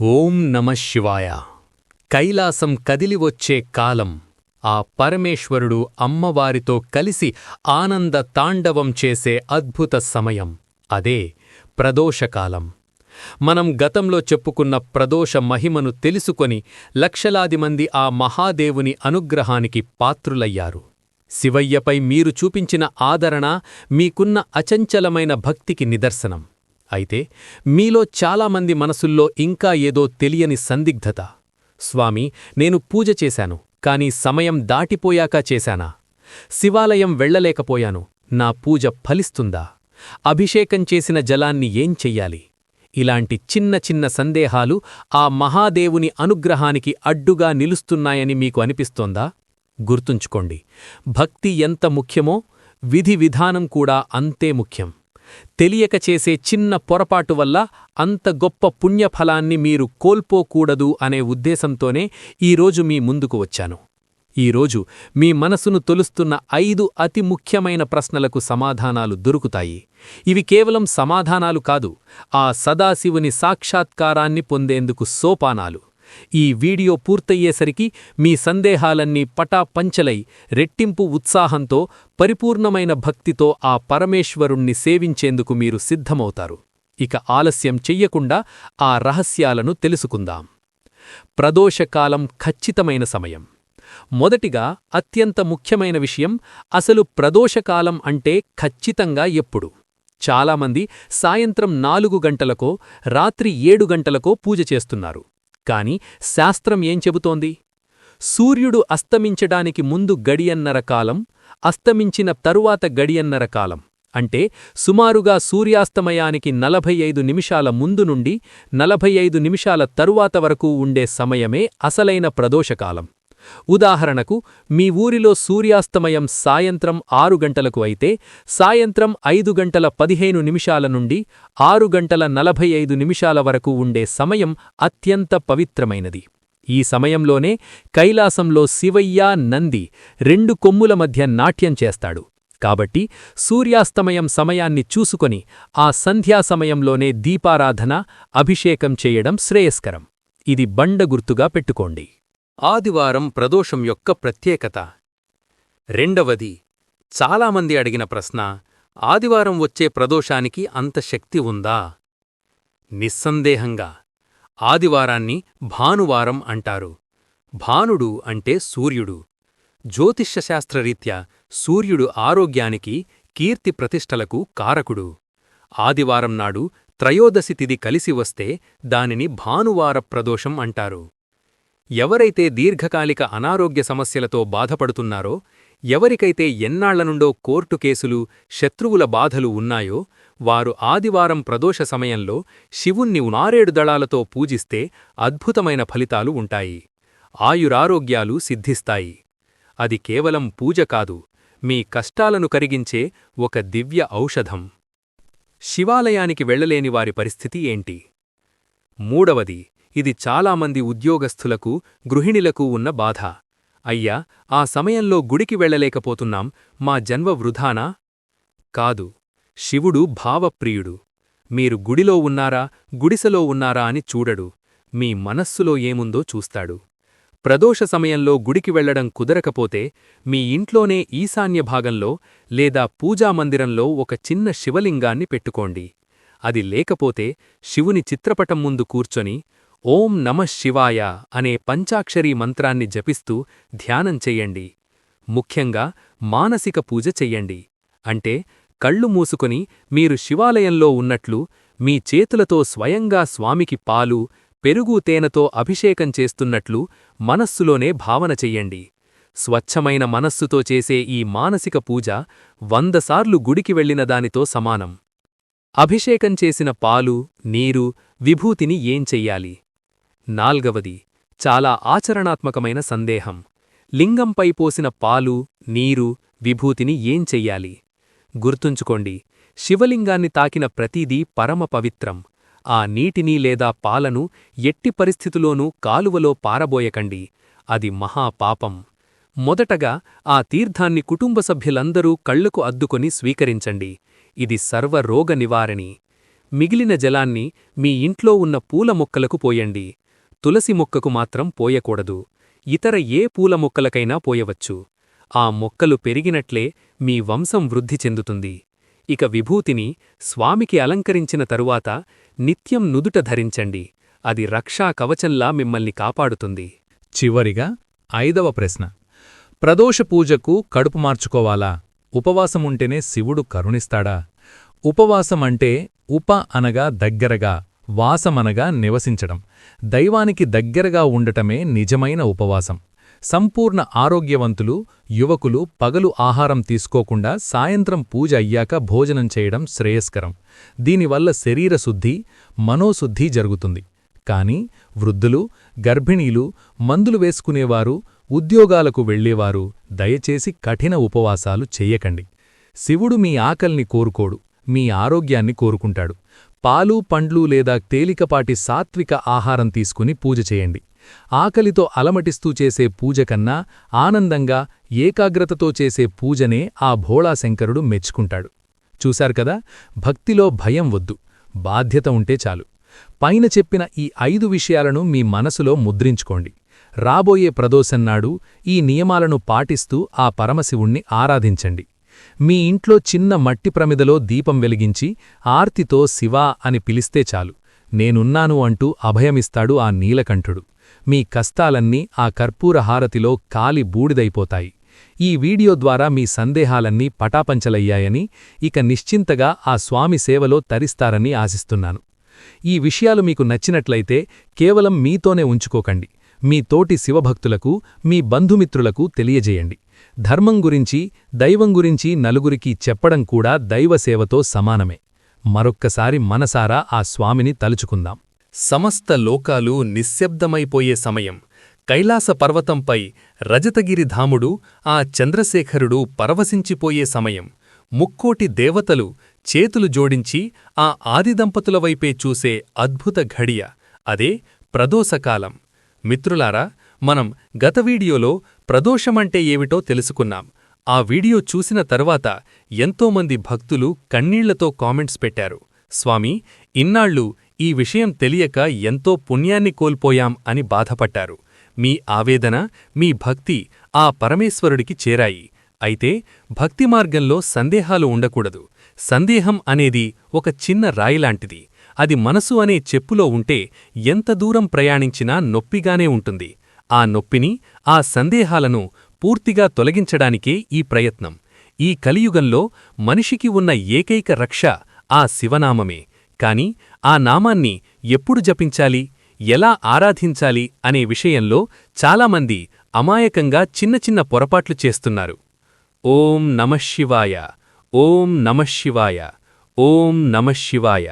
ఓం నమ శివాయ. కైలాసం కదిలివచ్చే కాలం ఆ పరమేశ్వరుడు అమ్మవారితో కలిసి ఆనంద తాండవం చేసే అద్భుత సమయం. అదే ప్రదోషకాలం మనం గతంలో చెప్పుకున్న ప్రదోష మహిమను తెలుసుకొని లక్షలాది మంది ఆ మహాదేవుని అనుగ్రహానికి పాత్రులయ్యారు. శివయ్యపై మీరు చూపించిన ఆదరణ మీకున్న అచంచలమైన భక్తికి నిదర్శనం. అయితే మీలో చాలామంది మనసుల్లో ఇంకా ఏదో తెలియని సందిగ్ధత. స్వామి నేను పూజ చేశాను కాని సమయం దాటిపోయాక చేశానా? శివాలయం వెళ్ళలేకపోయాను నా పూజ ఫలిస్తుందా? అభిషేకం చేసిన జలాన్ని ఏం చెయ్యాలి? ఇలాంటి చిన్న చిన్న సందేహాలు ఆ మహాదేవుని అనుగ్రహానికి అడ్డుగా నిలుస్తున్నాయని మీకు అనిపిస్తోందా? గుర్తుంచుకోండి భక్తి ఎంత ముఖ్యమో విధి విధానం కూడా అంతే ముఖ్యం. తెలియక చేసే చిన్న పొరపాటు వల్ల అంత గొప్ప పుణ్యఫలాన్ని మీరు కోల్పోకూడదు అనే ఉద్దేశంతోనే ఈరోజు మీ ముందుకు వచ్చాను. ఈరోజు మీ మనసును తొలుస్తున్న ఐదు అతి ముఖ్యమైన ప్రశ్నలకు సమాధానాలు దొరుకుతాయి. ఇవి కేవలం సమాధానాలు కాదు ఆ సదాశివుని సాక్షాత్కారాన్ని పొందేందుకు సోపానాలు. ఈ వీడియో పూర్తయ్యేసరికి మీ సందేహాలన్నీ పటాపంచలై రెట్టింపు ఉత్సాహంతో పరిపూర్ణమైన భక్తితో ఆ పరమేశ్వరుణ్ణి సేవించేందుకు మీరు సిద్ధమవుతారు. ఇక ఆలస్యం చెయ్యకుండా ఆ రహస్యాలను తెలుసుకుందాం. ప్రదోషకాలం ఖచ్చితమైన సమయం. మొదటిగా అత్యంత ముఖ్యమైన విషయం అసలు ప్రదోషకాలం అంటే ఖచ్చితంగా ఎప్పుడు? చాలామంది సాయంత్రం నాలుగు గంటలకో రాత్రి ఏడు గంటలకో పూజ చేస్తున్నారు. కాని శాస్త్రం ఏం చెబుతోంది? సూర్యుడు అస్తమించడానికి ముందు గడియన్నర కాలం అస్తమించిన తరువాత గడియన్నర కాలం. అంటే సుమారుగా సూర్యాస్తమయానికి నలభై ఐదు నిమిషాల ముందు నుండి నలభై ఐదు నిమిషాల తరువాత వరకు ఉండే సమయమే అసలైన ప్రదోషకాలం. ఉదాహరణకు మీ ఊరిలో సూర్యాస్తమయం సాయంత్రం ఆరు గంటలకు అయితే సాయంత్రం ఐదు గంటల పదిహేను నిమిషాల నుండి ఆరు గంటల నలభై ఐదు నిమిషాల వరకు ఉండే సమయం అత్యంత పవిత్రమైనది. ఈ సమయంలోనే కైలాసంలో శివయ్య నంది రెండు కొమ్ముల మధ్య నాట్యం చేస్తాడు. కాబట్టి సూర్యాస్తమయం సమయాన్ని చూసుకొని ఆ సంధ్యా సమయంలోనే దీపారాధన అభిషేకం చేయడం శ్రేయస్కరం. ఇది బండ గుర్తుగా పెట్టుకోండి. ఆదివారం ప్రదోషం యొక్క ప్రత్యేకత. రెండవది చాలామంది అడిగిన ప్రశ్న ఆదివారం వచ్చే ప్రదోషానికి అంత శక్తి ఉందా? నిస్సందేహంగా ఆదివారాన్ని భానువారం అంటారు. భానుడు అంటే సూర్యుడు. జ్యోతిష్యశాస్త్రరీత్యా సూర్యుడు ఆరోగ్యానికి కీర్తి ప్రతిష్టలకు కారకుడు. ఆదివారం నాడు త్రయోదశి తిది కలిసి వస్తే దానిని భానువార ప్రదోషం అంటారు. ఎవరైతే దీర్ఘకాలిక అనారోగ్య సమస్యలతో బాధపడుతున్నారో ఎవరికైతే ఎన్నాళ్ళనుండో కోర్టు కేసులు శత్రువుల బాధలు ఉన్నాయో వారు ఆదివారం ప్రదోష సమయంలో శివుణ్ణి నారేడు దళాలతో పూజిస్తే అద్భుతమైన ఫలితాలు ఉంటాయి. ఆయురారోగ్యాలు సిద్ధిస్తాయి. అది కేవలం పూజ కాదు మీ కష్టాలను కరిగించే ఒక దివ్య ఔషధం. శివాలయానికి వెళ్ళలేని వారి పరిస్థితి ఏంటి? మూడవది ఇది చాలామంది ఉద్యోగస్థులకు గృహిణిలకు ఉన్న బాధ. అయ్యా ఆ సమయంలో గుడికి వెళ్ళలేకపోతున్నాం మా జన్మ వృధానా? కాదు శివుడు భావప్రియుడు. మీరు గుడిలో ఉన్నారా గుడిసెలో ఉన్నారా అని చూడడు మీ మనస్సులో ఏముందో చూస్తాడు. ప్రదోష సమయంలో గుడికి వెళ్ళడం కుదరకపోతే మీ ఇంట్లోనే ఈశాన్య భాగంలో లేదా పూజామందిరంలో ఒక చిన్న శివలింగాన్ని పెట్టుకోండి. అది లేకపోతే శివుని చిత్రపటం ముందు కూర్చొని ఓం నమ శివాయ అనే పంచాక్షరీ మంత్రాన్ని జపిస్తూ ధ్యానం చెయ్యండి. ముఖ్యంగా మానసిక పూజ చెయ్యండి. అంటే కళ్ళు మూసుకుని మీరు శివాలయంలో ఉన్నట్లు మీ చేతులతో స్వయంగా స్వామికి పాలు పెరుగు తేనెతో అభిషేకం చేస్తున్నట్లు మనస్సులోనే భావన చెయ్యండి. స్వచ్ఛమైన మనస్సుతో చేసే ఈ మానసిక పూజ వందసార్లు గుడికి వెళ్ళిన దానితో సమానం. అభిషేకం చేసిన పాలు నీరు విభూతిని ఏం చెయ్యాలి? నాల్గవది చాలా ఆచరణాత్మకమైన సందేహం. లింగంపై పోసిన పాలు నీరు విభూతిని ఏం చెయ్యాలి? గుర్తుంచుకోండి శివలింగాన్ని తాకిన ప్రతీదీ పరమ పవిత్రం. ఆ నీటిని లేదా పాలను ఎట్టి పరిస్థితిలోనూ కాలువలో పారబోయకండి. అది మహాపాపం. మొదటగా ఆ తీర్థాన్ని కుటుంబ సభ్యులందరూ కళ్ళకు అద్దుకొని స్వీకరించండి. ఇది సర్వరోగ నివారణి. మిగిలిన జలాన్ని మీ ఇంట్లో ఉన్న పూల మొక్కలకు పోయండి. తులసి మొక్కకు మాత్రం పోయకూడదు. ఇతర ఏ పూల మొక్కలకైనా పోయవచ్చు. ఆ మొక్కలు పెరిగినట్లే మీ వంశం వృద్ధి చెందుతుంది. ఇక విభూతిని స్వామికి అలంకరించిన తరువాత నిత్యం నుదుట ధరించండి. అది రక్షా కవచంలా మిమ్మల్ని కాపాడుతుంది. చివరిగా ఐదవ ప్రశ్న. ప్రదోష పూజకు కడుపు మార్చుకోవాలా? ఉపవాసముంటేనే శివుడు కరుణిస్తాడా? ఉపవాసమంటే ఉప అనగా దగ్గరగా వాసమనగా నివసించడం. దైవానికి దగ్గరగా ఉండటమే నిజమైన ఉపవాసం. సంపూర్ణ ఆరోగ్యవంతులు యువకులు పగలు ఆహారం తీసుకోకుండా సాయంత్రం పూజ అయ్యాక భోజనం చేయడం శ్రేయస్కరం. దీనివల్ల శరీరశుద్ధి మనోశుద్ధి జరుగుతుంది. కాని వృద్ధులు గర్భిణీలు మందులు వేసుకునేవారు ఉద్యోగాలకు వెళ్ళేవారు దయచేసి కఠిన ఉపవాసాలు చెయ్యకండి శివుడు మీ ఆకల్ని కోరుకోడు. మీ ఆరోగ్యాన్ని కోరుకుంటాడు. పాలు పండ్లు లేదా తేలికపాటి సాత్విక ఆహారం తీసుకుని పూజ చేయండి. ఆకలితో అలమటిస్తూ చేసే పూజ కన్నా ఆనందంగా ఏకాగ్రతతో చేసే పూజనే ఆ భోళాశంకరుడు మెచ్చుకుంటాడు. చూశారు కదా? భక్తిలో భయం వద్దు. బాధ్యత ఉంటే చాలు. పైన చెప్పిన ఈ ఐదు విషయాలను మీ మనసులో ముద్రించుకోండి. రాబోయే ప్రదోశన్నాడు ఈ నియమాలను పాటిస్తూ ఆ పరమశివుణ్ణి ఆరాధించండి. మీ ఇంట్లో చిన్న మట్టి ప్రమిదలో దీపం వెలిగించి ఆర్తితో శివా అని పిలిస్తే చాలు. నేనున్నాను అంటూ అభయమిస్తాడు ఆ నీలకంఠుడు. మీ కష్టాలన్నీ ఆ కర్పూర హారతిలో కాలి బూడిదైపోతాయి. ఈ వీడియో ద్వారా మీ సందేహాలన్నీ పటాపంచలయ్యాయని ఇక నిశ్చింతగా ఆ స్వామి సేవలో తరిస్తారని ఆశిస్తున్నాను. ఈ విషయాలు మీకు నచ్చినట్లయితే కేవలం మీతోనే ఉంచుకోకండి. మీ తోటి శివభక్తులకు మీ బంధుమిత్రులకు తెలియజేయండి. ధర్మం గురించి దైవం గురించి నలుగురికి చెప్పడం కూడా దైవసేవతో సమానమే. మరొక్కసారి మనసారా ఆ స్వామిని తలుచుకుందాం. సమస్త లోకాలు నిశ్శబ్దమైపోయే సమయం. కైలాస పర్వతంపై రజతగిరిధాముడు ఆ చంద్రశేఖరుడు పరవశించిపోయే సమయం. ముక్కోటి దేవతలు చేతులు జోడించి ఆ ఆదిదంపతుల వైపే చూసే అద్భుత ఘడియ. అదే ప్రదోసకాలం మిత్రులారా మనం గత వీడియోలో ప్రదోషమంటే ఏమిటో తెలుసుకున్నాం. ఆ వీడియో చూసిన తర్వాత ఎంతోమంది భక్తులు కన్నీళ్ళతో కామెంట్స్ పెట్టారు. స్వామి ఇన్నాళ్ళు ఈ విషయం తెలియక ఎంతో పుణ్యాన్ని కోల్పోయాం అని బాధపడ్డారు. మీ ఆవేదన మీ భక్తి ఆ పరమేశ్వరుడికి చేరాయి. అయితే భక్తి మార్గంలో సందేహాలు ఉండకూడదు. సందేహం అనేది ఒక చిన్న రాయిలాంటిది. అది మనసు అనే చెప్పులో ఉంటే ఎంత దూరం ప్రయాణించినా నొప్పిగానే ఉంటుంది. ఆ నొప్పిని ఆ సందేహాలను పూర్తిగా తొలగించడానికే ఈ ప్రయత్నం. ఈ కలియుగంలో మనిషికి ఉన్న ఏకైక రక్ష ఆ శివనామమే. కాని ఆ నామాన్ని ఎప్పుడు జపించాలి? ఎలా ఆరాధించాలి? అనే విషయంలో చాలామంది అమాయకంగా చిన్న చిన్న పొరపాట్లు చేస్తున్నారు. ఓం నమశివాయ ఓం నమశివాయ ఓం నమశివాయ